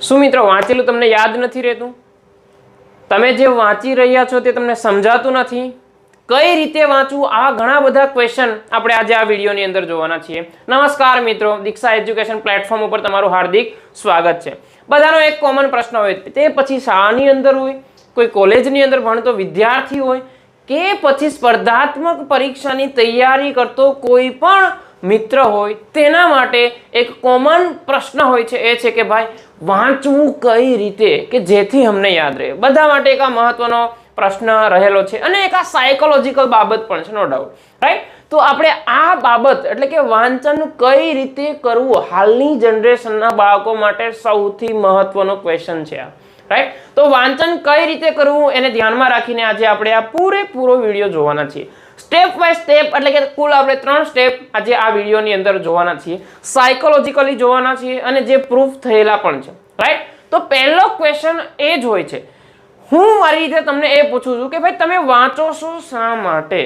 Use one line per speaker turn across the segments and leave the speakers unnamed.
શું મિત્રો, વાંચેલું તમને યાદ નથી રહેતું? તમે જે વાંચી રહ્યા છો તે તમને સમજાતું નથી? કઈ રીતે વાંચવું? આ ઘણા બધા ક્વેશ્ચન આપણે આજે આ વિડીયોની અંદર જોવાના છીએ. નમસ્કાર મિત્રો, દીક્ષા એજ્યુકેશન પ્લેટફોર્મ ઉપર તમારું હાર્દિક સ્વાગત છે. બધાનો એક કોમન પ્રશ્ન હોય, તે પછી શાળાની અંદર હોય, કોઈ કોલેજની અંદર ભણતો વિદ્યાર્થી હોય, કે પછી સ્પર્ધાત્મક પરીક્ષાની તૈયારી કરતો કોઈ પણ મિત્ર હોય, તેના માટે એક કોમન પ્રશ્ન હોય છે, એ છે કે ભાઈ વાંચવું કઈ રીતે કે જેથી અમને યાદ રહે? બધા માટે એક આ મહત્વનો પ્રશ્ન રહેલો છે અને એક આ સાયકોલોજીકલ બાબત પણ છે નો ડાઉટ રાઈટ તો આપણે આ બાબત એટલે કે વાંચન કઈ રીતે કરવું હાલની જનરેશનના બાળકો માટે સૌથી મહત્વનો ક્વેશ્ચન છે આ. રાઈટ તો વાંચન કઈ રીતે કરવું એને ધ્યાનમાં રાખીને આજે આપણે આ પૂરેપૂરો વીડિયો જોવાના છીએ. સ્ટેપ બાય સ્ટેપ એટલે કે કુલ આપણે ત્રણ સ્ટેપ આજે આ વિડીયોની અંદર જોવાના છીએ. સાયકોલોજીકલી જોવાના છીએ અને જે પ્રૂફ થયેલા પણ છે. રાઈટ તો પહેલો ક્વેશ્ચન એ જ હોય છે. હું મારી રીતે તમને એ પૂછું છું કે ભાઈ તમે વાંચો છો શા માટે?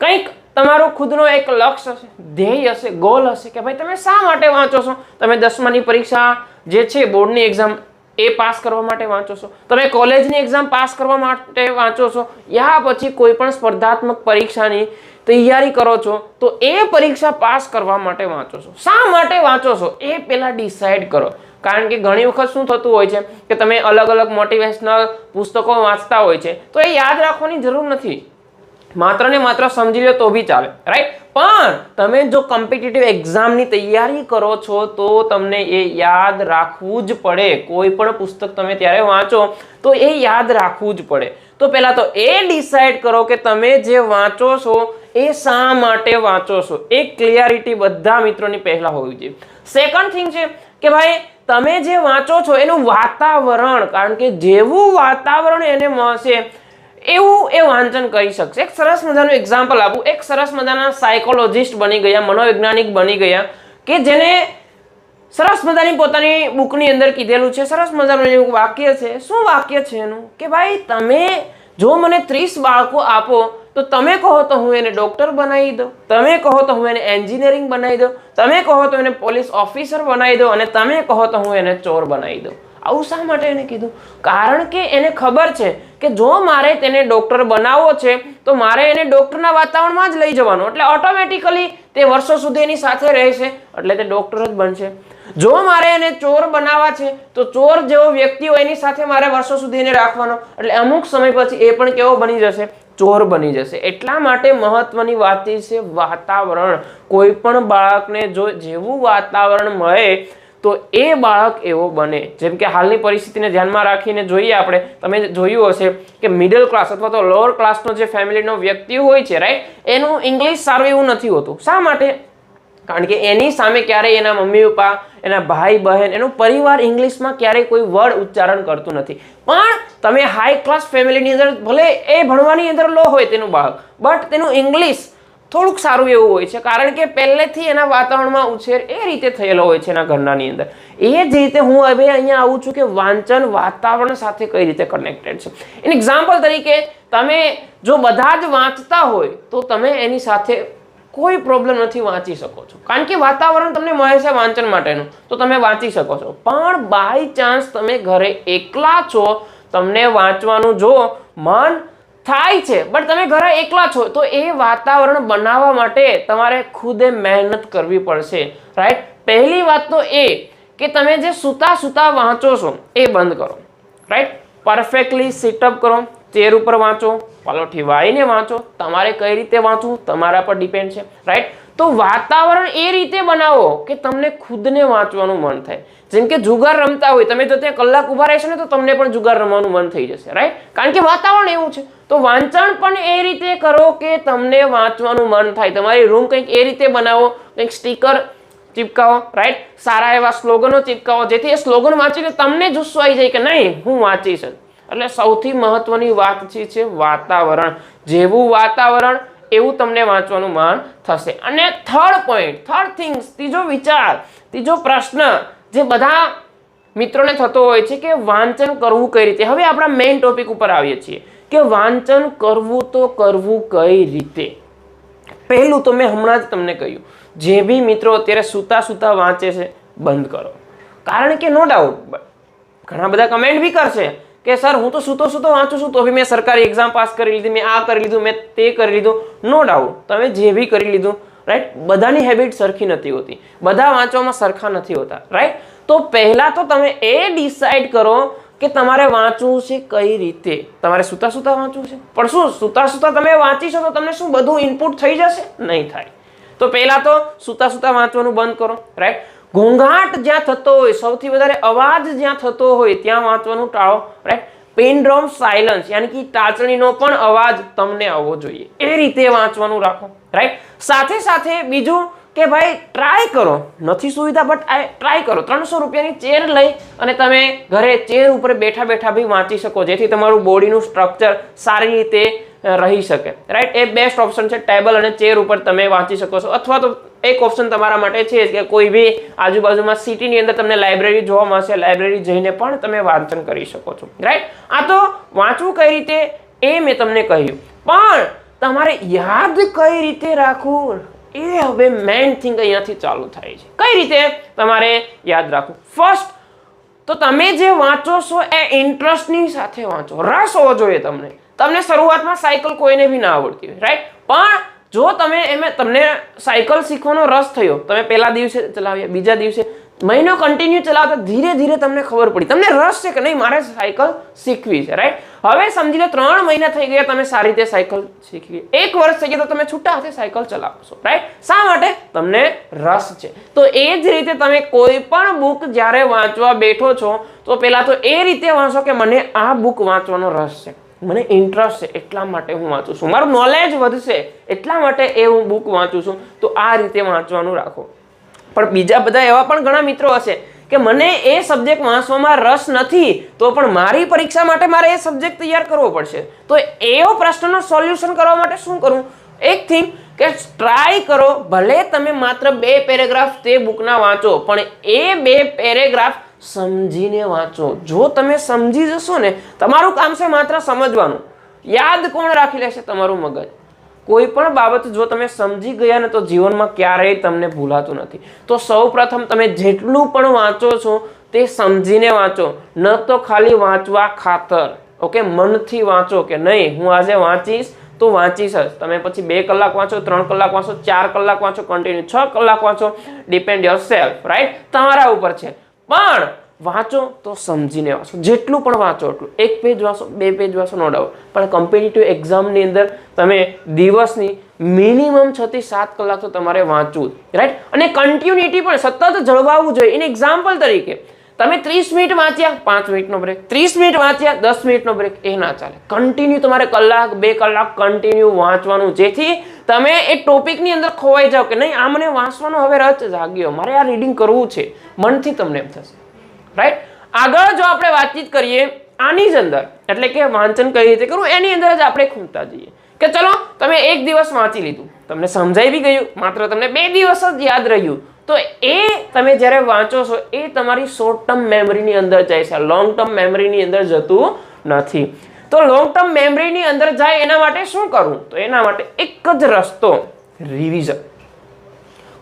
કંઈક તમારો ખુદનો એક લક્ષ્ય હશે, ધ્યેય હશે ગોલ હશે કે ભાઈ તમે શા માટે વાંચો છો? તમે દસમાની પરીક્ષા જે છે બોર્ડની એક્ઝામ એ પાસ કરવા માટે વાંચો છો. તમે કોલેજની એક્ઝામ પાસ કરવા માટે વાંચો છો. યા પછી કોઈ પણ સ્પર્ધાત્મક પરીક્ષાની તૈયારી કરો છો, તો એ પરીક્ષા પાસ કરવા માટે વાંચો છો. શા માટે વાંચો છો? એ પહેલાં ડિસાઇડ કરો. કારણ કે ઘણી વખત શું થતું હોય છે કે તમે અલગ અલગ મોટિવેશનલ પુસ્તકો વાંચતા હોય છે, તો એ યાદ રાખવાની જરૂર નથી. માત્ર ને માત્ર સમજી લો તો બી ચાલે રાઈટ પણ તમે જો કોમ્પિટિટિવ એક્ઝામની તૈયારી કરો છો તો તમને એ યાદ રાખવું જ પડે. કોઈ પણ પુસ્તક તમે ત્યારે વાંચો તો એ યાદ રાખવું જ પડે. તો પહેલા તો એ ડિસાઈડ કરો કે તમે જે વાંચો છો એ શા માટે વાંચો છો? એ ક્લિયરિટી બધા મિત્રોની પહેલા હોવી જોઈએ. સેકન્ડ થિંગ છે કે ભાઈ, તમે જે વાંચો છો એનું વાતાવરણ, કારણ કે જેવું વાતાવરણ એને મળશે એવું એ વાંચન કરી શકશે. એક સરસ મજાનું એક્ઝામ્પલ આપું. એક સરસ મજાના સાયકોલોજિસ્ટ બની ગયા, મનોવૈજ્ઞાનિક બની ગયા, કે જેને સરસ મજાની પોતાની બુકની અંદર કીધેલું છે. સરસ મજાનું એવું વાક્ય છે. શું વાક્ય છે એનું? કે ભાઈ, તમે જો મને ત્રીસ બાળકો આપો, તો તમે કહો તો હું એને ડૉક્ટર બનાવી દઉં. તમે કહો તો હું એને એન્જિનિયરિંગ બનાવી દઉં. તમે કહો તો એને પોલીસ ઓફિસર બનાવી દઉં. અને તમે કહો તો હું એને ચોર બનાવી દઉં. આવું શા માટે એને કીધું? કારણ કે એને ખબર છે કે જો મારે તેને ડૉક્ટર બનાવવો છે, તો મારે એને ડૉક્ટરના વાતાવરણમાં જ લઈ જવાનું. એટલે ઓટોમેટિકલી તે વર્ષો સુધી એની સાથે રહેશે, એટલે તે ડોક્ટર જ બનશે. જો મારે એને ચોર બનાવવા છે, તો ચોર જેવો વ્યક્તિ હોય એની સાથે મારે વર્ષો સુધી એને રાખવાનો. એટલે અમુક સમય પછી એ પણ કેવો બની જશે? ચોર બની જશે. એટલા માટે મહત્વની વાત છે વાતાવરણ. કોઈ પણ બાળકને જો જેવું વાતાવરણ મળે તો એ બાળક એવો બને. જેમ કે હાલની પરિસ્થિતિને ધ્યાનમાં રાખીને જોઈએ આપણે, તમે જોયું હશે કે મિડલ ક્લાસ અથવા તો લોઅર ક્લાસનો જે ફેમિલીનો વ્યક્તિ હોય છે રાઈટ એનું ઇંગ્લિશ સારું એવું નથી હોતું. શા માટે? કારણ કે એની સામે ક્યારેય એના મમ્મી, પપ્પા, એના ભાઈ, બહેન, એનો પરિવાર ઇંગ્લિશમાં ક્યારેય કોઈ વર્ડ ઉચ્ચારણ કરતું નથી. પણ તમે હાઈ ક્લાસ ફેમિલીની અંદર ભલે એ ભણવાની અંદર લો હોય તેનું બાળક બટ તેનું ઇંગ્લિશ થોડુંક સારું એવું હોય છે. કારણ કે પહેલેથી એના વાતાવરણમાં ઉછેર એ રીતે થયેલો હોય છે એના ઘરનાની અંદર. એ જ રીતે હું હવે અહીંયા આવું છું કે વાંચન વાતાવરણ સાથે કઈ રીતે કનેક્ટેડ છે. એન એક્ઝામ્પલ તરીકે તમે જો બધા જ વાંચતા હોય તો તમે એની સાથે કોઈ પ્રોબ્લેમ નથી વાંચી શકો છો. કારણ કે વાતાવરણ તમને મળે છે વાંચન માટેનું, તો તમે વાંચી શકો છો. પણ બાય ચાન્સ તમે ઘરે એકલા છો, તમને વાંચવાનું જો મન થાય છે. બટ તમે ઘરે એકલા છો, તો એ વાતાવરણ બનાવવા માટે તમારે ખુદે મહેનત કરવી પડશે. રાઈટ પહેલી વાત તો એ કે તમે જે સૂતા સૂતા વાંચો છો, એ બંધ કરો. રાઈટ પરફેક્ટલી સિટઅપ કરો ચેર ઉપર વાંચો, પલોઠી વાળીને વાંચો. તમારે કઈ રીતે વાંચવું? તમારા પર ડિપેન્ડ છે. રાઈટ તો વાતાવરણ એ રીતે બનાવો કે તમને ખુદને વાંચવાનું મન થાય. જેમ કે જુગાર રમતા હોય, તમે જો ત્યાં કલાક ઊભા રહેશો ને તો તમને પણ જુગાર રમવાનું મન થઈ જશે રાઈટ કારણ કે વાતાવરણ એવું છે. તો વાંચન પણ એ રીતે કરો કે તમને વાંચવાનું મન થાય. તમારી રૂમ કંઈક એ રીતે બનાવો, કંઈક સ્ટીકર ચિપકાવો રાઈટ સારા એવા સ્લોગનો ચિપકાવો, જેથી એ સ્લોગન વાંચીને તમને જુસ્સો આવી જાય કે નહીં, હું વાંચીશ. એટલે સૌથી મહત્વની વાત જે છે વાતાવરણ. જેવું વાતાવરણ, એવું તમને વાંચવાનું મન થશે. અને થર્ડ પોઈન્ટ થર્ડ થિંગ્સ ત્રીજો વિચાર, ત્રીજો પ્રશ્ન જે બધા મિત્રોને થતો હોય છે કે વાંચન કરવું કઈ રીતે? હવે આપણા મેઇન ટોપિક ઉપર આવીએ છીએ કે વાંચન કરવું તો કરવું કઈ રીતે? પહેલું તો મેં હમણાં જ તમને કહ્યું, જે બી મિત્રો અત્યારે સૂતા સૂતા વાંચે છે, બંધ કરો. કારણ કે નો ડાઉટ ઘણા બધા કમેન્ટ બી કરશે કે સર, હું તો સૂતો સૂતો વાંચું છું તો બી મેં સરકારી એક્ઝામ પાસ કરી લીધી, મેં આ કરી લીધું, મેં તે કરી લીધું. નો ડાઉટ તમે જે બી કરી લીધું રાઈટ બધાની હેબિટ સરખી નથી હોતી. બધા વાંચવામાં સરખા નથી હોતા. રાઈટ તો પહેલા તો તમે એ ડિસાઈડ કરો કે તમારે વાંચવું છે કઈ રીતે? તમારે સૂતા સૂતા વાંચવું છે? પણ શું સૂતા સૂતા તમે વાંચીશો તો તમને શું બધું ઇનપુટ થઈ જશે? નહીં થાય. તો પહેલા તો સૂતા સૂતા વાંચવાનું બંધ કરો. રાઈટ ઘોંઘાટ જ્યાં થતો હોય, સૌથી વધારે અવાજ જ્યાં થતો હોય, ત્યાં વાંચવાનું ટાળો. રાઈટ પેન ડ્રોમ સાયલન્સ યાની કે ટાચણીનો પણ અવાજ તમને આવવો જોઈએ. એ રીતે વાંચવાનું રાખો રાઈટ સાથે સાથે બીજું કે ભાઈ ટ્રાય કરો. નથી સુવિધા બટ આ ટ્રાય કરો. ત્રણસો રૂપિયાની ચેર લઈ અને તમે ઘરે ચેર ઉપર બેઠા બેઠા બી વાંચી શકો, જેથી તમારું બોડીનું સ્ટ્રક્ચર સારી રીતે રહી શકે. રાઈટ એ બેસ્ટ ઓપ્શન છે ટેબલ અને ચેર ઉપર તમે વાંચી શકો છો. અથવા તો એક ઓપ્શન તમારા માટે છે કે કોઈ બી આજુબાજુમાં સિટીની અંદર તમને લાઇબ્રેરી જોવા મળશે લાઇબ્રેરી જઈને પણ તમે વાંચન કરી શકો છો. રાઈટ આ તો વાંચવું કઈ રીતે? એ મેં તમને કહ્યું. પણ તમારે યાદ કઈ રીતે રાખવું? એ હવે મેઇન થિંગ અહીંયાથી ચાલુ થાય છે. કઈ રીતે? તમારે યાદ રાખવું. ફર્સ્ટ તો તમે જે વાંચો છો એ ઇન્ટરેસ્ટની સાથે વાંચો. રસ હોવો જોઈએ તમને. તમને શરૂઆતમાં સાયકલ કોઈને બી ના આવડતી હોય. રાઈટ પણ જો તમે એમાં તમને સાયકલ શીખવાનો રસ થયો, તમે પહેલા દિવસે ચલાવ્યા, બીજા દિવસે, મહિનો કન્ટિન્યુ ચલાવતા ધીરે ધીરે તમને ખબર પડી. તમને રસ છે કે નહીં, મારે સાયકલ શીખવી છે રાઈટ હવે સમજી લો, ત્રણ મહિના થઈ ગયા તમે સારી રીતે સાયકલ શીખવી. એક વર્ષ થઈ ગયા તો તમે છૂટા હાથે સાયકલ ચલાવશો રાઈટ શા માટે? તમને રસ છે. તો એ જ રીતે તમે કોઈ પણ બુક જ્યારે વાંચવા બેઠો છો, તો પહેલાં તો એ રીતે વાંચો કે મને આ બુક વાંચવાનો રસ છે. મને ઇન્ટરેસ્ટ છે એટલા માટે હું વાંચું છું. મારું નોલેજ વધશે એટલા માટે એ હું બુક વાંચું છું. તો આ રીતે વાંચવાનું રાખો. પણ બીજા બધા એવા પણ ઘણા મિત્રો હશે કે મને એ સબ્જેક્ટ વાંચવામાં રસ નથી, તો પણ મારી પરીક્ષા માટે મારે એ સબ્જેક્ટ તૈયાર કરવો પડશે. તો એવો પ્રશ્નનો સોલ્યુશન કરવા માટે શું કરવું એક થિંગ કે ટ્રાય કરો, ભલે તમે માત્ર બે પેરેગ્રાફ તે બુકના વાંચો, પણ એ બે પેરેગ્રાફ સમજીને વાંચો. જો તમે સમજી જશો ને, તમારું કામ છે માત્ર સમજવાનું. યાદ કોણ રાખી લેશે તમારું મગજ? કોઈ પણ બાબત જો તમે સમજી ગયા ને તો જીવનમાં ક્યારેય તમને ભૂલાતું નથી. તો સૌ પ્રથમ તમે જેટલું પણ વાંચો છો તે સમજીને વાંચો. ન તો ખાલી વાંચવા ખાતર. ઓકે, મનથી વાંચો કે નહીં, હું આજે વાંચીશ તો વાંચીશ જ. તમે પછી બે કલાક વાંચો, ત્રણ કલાક વાંચો, ચાર કલાક વાંચો કન્ટિન્યુ છ કલાક વાંચો. ડિપેન્ડ યોર સેલ્ફ રાઈટ તમારા ઉપર છે. પણ વાંચો તો સમજીને વાંચો. જેટલું પણ વાંચો એટલું. એક પેજ વાંચો, બે પેજ વાંચો, નો ડાઉટ પણ કોમ્પિટિટિવ એક્ઝામની અંદર તમે દિવસની મિનિમમ છ થી સાત કલાક તો તમારે વાંચવું રાઈટ અને કન્ટિન્યુટી પણ, સતત જળવાવું જોઈએ. એને એક્ઝામ્પલ તરીકે તમે ત્રીસ મિનિટ વાંચ્યા, પાંચ મિનિટનો બ્રેક ત્રીસ મિનિટ વાંચ્યા, દસ મિનિટનો બ્રેક એ ના ચાલે. કન્ટિન્યુ તમારે કલાક, બે કલાક કન્ટિન્યુ વાંચવાનું. જેથી તમે એ ટોપિકની અંદર ખોવાઈ જાઓ કે નહીં, આ મને વાંચવાનો હવે રચ જાગ્યો. મારે આ રીડિંગ કરવું છે. મનથી તમને એમ થશે. રાઈટ આગળ જો આપણે વાતચીત કરીએ, આની જ અંદર, એટલે કે વાંચન કઈ રીતે કરવું, એની અંદર જ આપણે ખૂંટતા જઈએ. કે ચલો, તમે એક દિવસ વાંચી લીધું. તમને સમજાઈ બી ગયું. માત્ર તમને બે દિવસ જ યાદ રહ્યું. તો એ તમે જ્યારે વાંચો છો, એ તમારી શોર્ટ ટર્મ મેમરીની અંદર જાય છે. લોંગ ટર્મ મેમરીની અંદર જતું નથી. તો લોંગ ટર્મ મેમરીની અંદર જાય એના માટે શું કરવું તો એના માટે એક જ રસ્તો રિવિઝન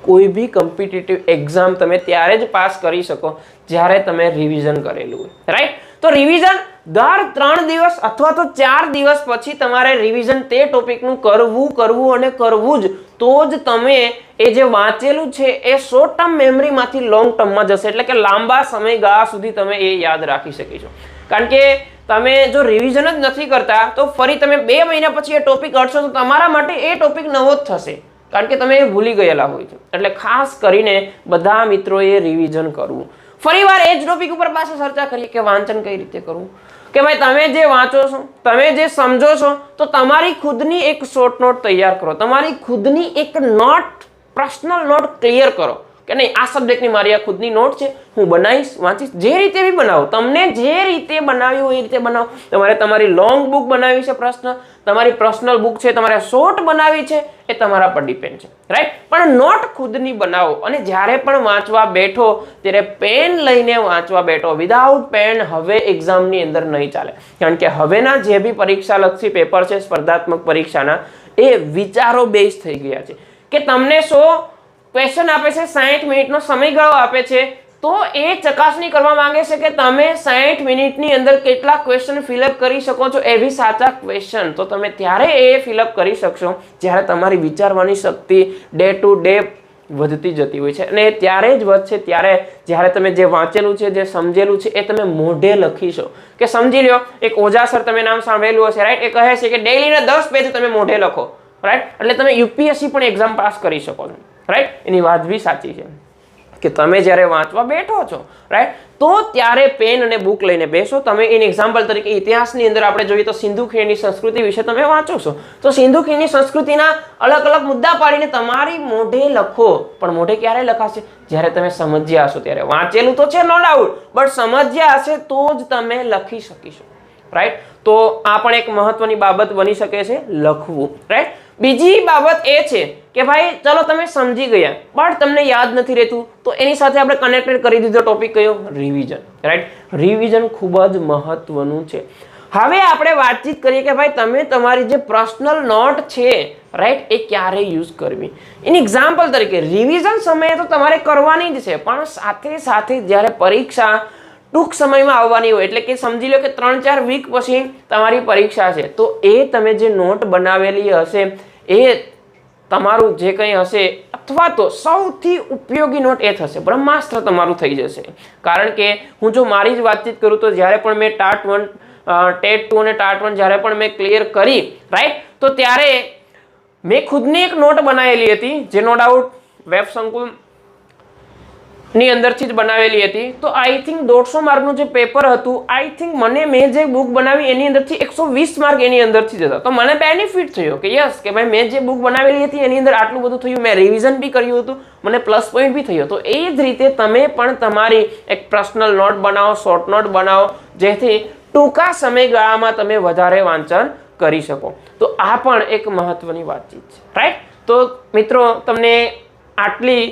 કોઈ બી કોમ્પિટિટિવ એક્ઝામ તમે ત્યારે જ પાસ કરી શકો, જ્યારે તમે રિવિઝન કરેલું હોય. રાઈટ તો રિવિઝન દર ત્રણ દિવસ અથવા તો ચાર દિવસ પછી તમારે રિવિઝન તે ટોપિકનું કરવું કરવું અને કરવું જ. તો જ તમે એ જે વાંચેલું છે એ શોર્ટ ટર્મ મેમરીમાંથી લોંગ ટર્મમાં જશે. એટલે કે લાંબા સમયગાળા સુધી તમે એ યાદ રાખી શકીશો કારણ કે તમે જો રિવિઝન જ નથી કરતા, તો ફરી તમે બે મહિના પછી એ ટોપિક અડશો, તો તમારા માટે એ ટોપિક નવો જ થશે. કારણ કે તમે એ ભૂલી ગયેલા હોય છે. એટલે ખાસ કરીને બધા મિત્રોએ રિવિઝન કરવું. ફરીવાર એ જ ટોપિક ઉપર પાછા ચર્ચા કરીએ કે વાંચન કઈ રીતે કરવું? કે ભાઈ, તમે જે વાંચો છો, તમે જે સમજો છો, તો તમારી ખુદની એક શોર્ટ નોટ તૈયાર કરો. તમારી ખુદની એક નોટ પર્સનલ નોટ ક્લિયર કરો. કે નહીં, આ સબ્જેક્ટની મારી આ ખુદની નોટ છે, હું બનાવીશ, વાંચીશ. જે રીતે બી બનાવો, તમને જે રીતે બનાવ્યું હોય એ રીતે બનાવો. તમારે તમારી લોંગ બુક બનાવી છે પ્રશ્ન, તમારી પર્સનલ બુક છે, તમારે શોર્ટ બનાવી છે, એ તમારા પર ડિપેન્ડ છે. રાઈટ પણ નોટ ખુદની બનાવો. અને જ્યારે પણ વાંચવા બેઠો, ત્યારે પેન લઈને વાંચવા બેઠો. વિધાઉટ પેન હવે એક્ઝામની અંદર નહીં ચાલે. કારણ કે હવેના જે બી પરીક્ષાલક્ષી પેપર છે, સ્પર્ધાત્મક પરીક્ષાના, એ વિચારો બેઝ થઈ ગયા છે. કે તમને સો ક્વેશ્ચન આપે છે, સાહીઠ મિનિટનો સમયગાળો આપે છે. તો એ ચકાસણી કરવા માંગે છે કે તમે 60 મિનિટની અંદર કેટલા ક્વેશ્ચન ફિલઅપ કરી શકો છો એવી સાચા ક્વેશ્ચન તો તમે ત્યારે એ ફિલઅપ કરી શકશો, જ્યારે તમારી વિચારવાની શક્તિ ડે ટુ ડે વધતી જતી હોય છે. અને એ ત્યારે જ વધશે, ત્યારે જ્યારે તમે જે વાંચેલું છે, જે સમજેલું છે, એ તમે મોઢે લખીશો કે સમજી લ્યો, એક ઓઝા સર તમે નામ સાંભળેલું હશે રાઈટ એ કહે છે કે ડેઇલીના દસ પેજ તમે મોઢે લખો રાઈટ એટલે તમે યુપીએસસી પણ એક્ઝામ પાસ કરી શકો છો. રાઈટ એની વાત બી સાચી છે. કે તમે જ્યારે વાંચવા બેઠો છો રાઈટ તો ત્યારે પેન અને બુક લઈને બેસો. તમે એની એક્ઝામ્પલ તરીકે ઇતિહાસની અંદર આપણે જોઈએ તો સિંધુ ખીણની સંસ્કૃતિ વિશે તમે વાંચો છો. તો સિંધુ ખીણની સંસ્કૃતિના અલગ અલગ મુદ્દા પાડીને તમારી મોઢે લખો. પણ મોઢે ક્યારે લખાશે? જ્યારે તમે સમજ્યા હશો ત્યારે. વાંચેલું તો છે નો ડાઉટ બટ સમજ્યા હશે તો જ તમે લખી શકીશો. રાઈટ તો આ પણ એક મહત્વની બાબત બની શકે છે, લખવું. રાઈટ બીજી બાબત એ છે કે ભાઈ, ચલો તમે સમજી ગયા બટ તમને યાદ નથી રહેતું, તો એની સાથે આપણે કનેક્ટેડ કરી દીધો ટોપિક કયો? રિવિઝન રાઈટ રિવિઝન ખૂબ જ મહત્વનું છે. હવે આપણે વાતચીત કરીએ કે ભાઈ, તમે તમારી જે પર્સનલ નોટ છે રાઈટ એ ક્યારે યુઝ કરવી? એની એક્ઝામ્પલ તરીકે રિવિઝન સમયે તો તમારે કરવાની જ છે, પણ સાથે સાથે જ્યારે પરીક્ષા ટૂંક સમયમાં આવવાની હોય, એટલે કે સમજી લો કે ત્રણ ચાર વીક પછી તમારી પરીક્ષા છે. તો એ તમે જે નોટ બનાવેલી હશે, એ તમારું જે કંઈ હશે, અથવા તો સૌથી ઉપયોગી નોટ એ થશે. બ્રહ્માસ્ત્ર તમારું થઈ જશે. કારણ કે હું જો મારી જ વાતચીત કરું તો જ્યારે પણ મેં ટાટ વન ટેટ ટુ અને ટાટ વન જ્યારે પણ મેં ક્લિયર કરી રાઈટ તો ત્યારે મેં ખુદની એક નોટ બનાવેલી હતી, જે નો ડાઉટ વેબ સંકુલ ની અંદરથી જ બનાવેલી હતી. તો આઈ થિંક દોઢસો માર્કનું જે પેપર હતું આઈ થિંક મને મેં જે બુક બનાવી એની અંદરથી એકસો વીસ માર્ક એની અંદરથી જ હતા. તો મને બેનિફિટ થયો કે યસ કે ભાઈ મેં જે બુક બનાવેલી હતી એની અંદર આટલું બધું થયું, મેં રિવિઝન બી કર્યું હતું, મને પ્લસ પોઈન્ટ બી થયો. તો એ જ રીતે તમે પણ તમારી એક પર્સનલ નોટ બનાવો શોર્ટ નોટ બનાવો, જેથી ટૂંકા સમયગાળામાં તમે વધારે વાંચન કરી શકો. તો આ પણ એક મહત્વની વાતચીત છે. રાઈટ તો મિત્રો, તમને આટલી